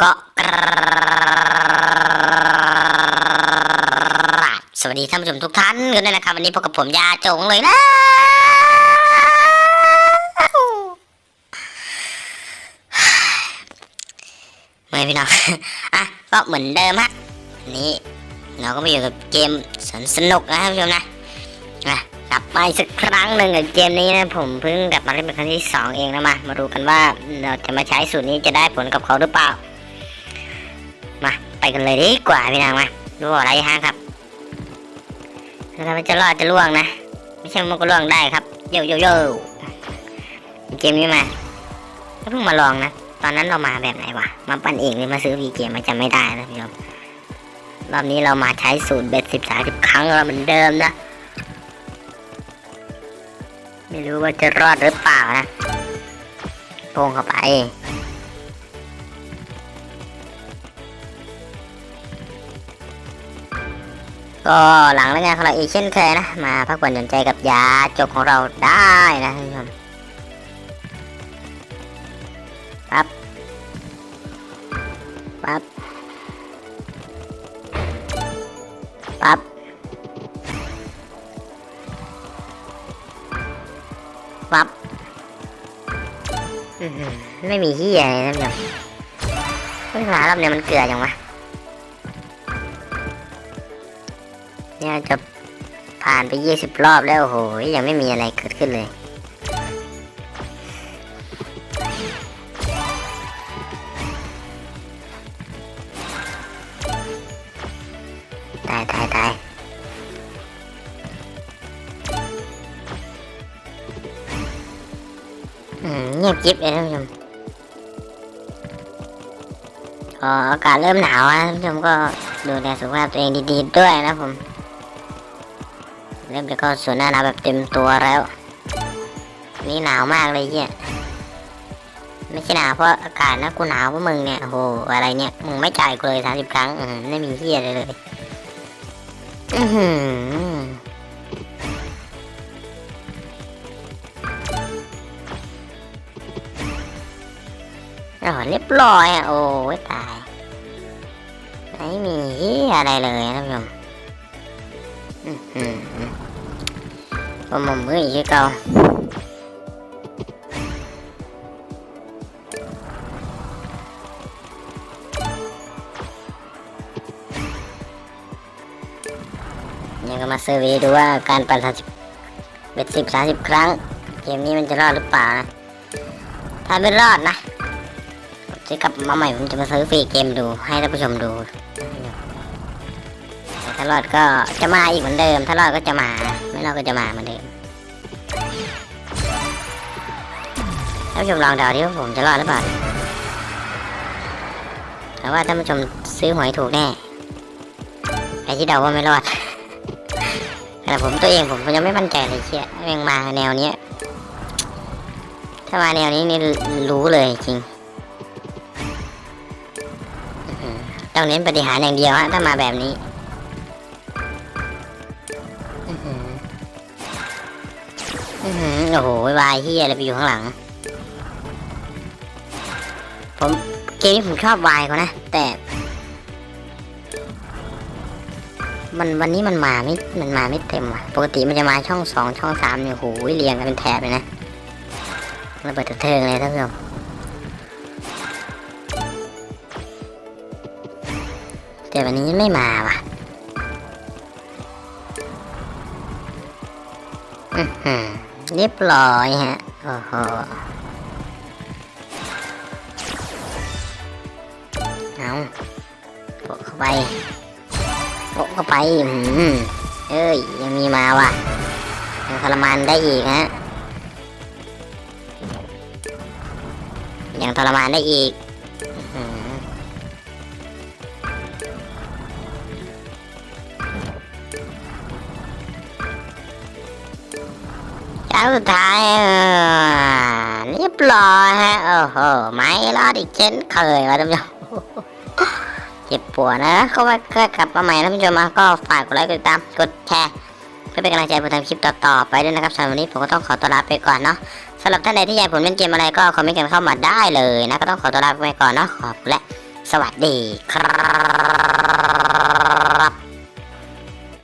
ก็กราบสวัสดีท่านผู้ชมทุกท่านกันด้วยนะครับวันนี้พบกับผมยาจงเลยนะเมื่อยพี่น้องอะก็เหมือนเดิมฮะวันนี้เราก็มาอยู่กับเกมสนสนุกนะท่านผู้ชมนะอะกลับมาสักครั้งหนึ่งกับเกมนี้นะผมเพิ่งกลับมาเล่นเป็นครั้งที่สองเองนะมา มาดูกันว่าเราจะมาใช้สูตรนี้จะได้ผลกับเขาหรือเปล่า มา ไปกันเลยดีกว่าพี่นางมาดูอะไรฮะครับนะครับมันจะรอดจะล่วงนะ ไม่ใช่มันก็ล่วงได้ครับโยโยโย่เกมนี้มาก็เพิ่งมาลองนะ ตอนนั้นเรามาแบบไหนวะ มาปั้นเองหรือมาซื้อพีเกมมาจำไม่ได้นะพี่ชมรอบนี้เรามาใช้สูตรเบ็ดสิบสามสิบครั้งเราเหมือนเดิมนะ ไม่รู้ว่าจะรอดหรือเปล่านะโกงเข้าไป ก็หลังเลิกงานของเราอีกเช่นเคยนะ มาพักผ่อนหย่อนใจกับยาจบของเราได้นะท่านผู้ชมปั๊บปั๊บปั๊บปั๊บไม่มีที่อะไรนะท่านผู้ชมเฮ้ยหารอบเนี้ยมันเกลือจังวะ เนี่ยจะผ่านไปยี่สิบรอบแล้วโอ้โหยังไม่มีอะไรเกิดขึ้นเลย ตายตายตายอืมเงียบกิ๊บเลยท่านผู้ชมพออากาศเริ่มหนาวนะท่านผู้ชมก็ดูแลสุขภาพตัวเองดีๆด้วยนะผม เริ่มจะเข้าสู่หน้าหนาวแบบเต็มตัวแล้ว นี่หนาวมากเลยเฮียไม่ใช่หนาวเพราะอากาศนะกูหนาวเพราะมึงเนี่ยโอ้โหอะไรเนี่ยมึงไม่จ่ายกูเลยสามสิบครั้งไม่มีเฮียอะไรเลยอือหือเรียบร้อยอะโอ้ยตาย ไม่มีเฮียอะไรเลยนะท่านผู้ชม อือหือผมมมืออีกเก่าเนี่ยก็มาเซอร์เวย์ดูว่าการปั่นสามสิบเบ็ดสิบสามสิบครั้ง เกมนี้มันจะรอดหรือเปล่านะ ถ้าไม่รอดนะจะกลับมาใหม่ผมจะมาซื้อฟรีเกมดูให้ท่านผู้ชมดู ถ้ารอดก็จะมาอีกเหมือนเดิม ถ้ารอดก็จะมา ไม่รอดก็จะมาเหมือนเดิมท่านผู้ชมลองเดาดิว่าผมจะรอดหรือเปล่าแต่ว่าท่านผู้ชมซื้อหวยถูกแน่ไอ้ที่เดาว่าไม่รอด แต่ผมตัวเองผมยังไม่มั่นใจเลยเชี่ยยังมาแนวเนี้ย ถ้ามาแนวนี้นี่รู้เลยจริงต้องเน้นปฏิหารอย่างเดียวฮะถ้ามาแบบนี้ โอ้โหวายเฮียอะไรไปอยู่ข้างหลัง ผมเกมนี้ผมชอบวายเขานะ แต่ มันวันนี้มันมาไม่มันมาไม่เต็มว่ะ ปกติมันจะมาช่องสองช่องสามเนี่ยโหเรียงกันเป็นแถบเลยนะระเบิดเทิงเลยท่านผู้ชมแต่วันนี้ไม่มาว่ะอื้อหือ เรียบร้อยฮะ โอ้โห เอาโปะเข้าไปโปะเข้าไปหือเอ้ย ยังมีมาว่ะ ยังทรมานได้อีกฮะ ยังทรมานได้อีกอื้อ เอาสุดท้ายอะเรียบร้อยฮะ โอ้โห ไม่รอดอีกเช่นเคยวะท่านผู้ชมเจ็บปวดนะก็ว่าก็กลับมาใหม่นะท่านผู้ชมก็ฝากกดไลค์กดติดตามกดแชร์เพื่อเป็นกำลังใจผมทำคลิปต่อๆไปด้วยนะครับสำหรับวันนี้ผมก็ต้องขอตัวลาไปก่อนเนาะสำหรับท่านใดที่อยากให้ผมเล่นเกมอะไรก็คอมเมนต์กันเข้ามาได้เลยนะ ก็ต้องขอตัวลาไปก่อนเนาะขอบคุณและสวัสดีครับ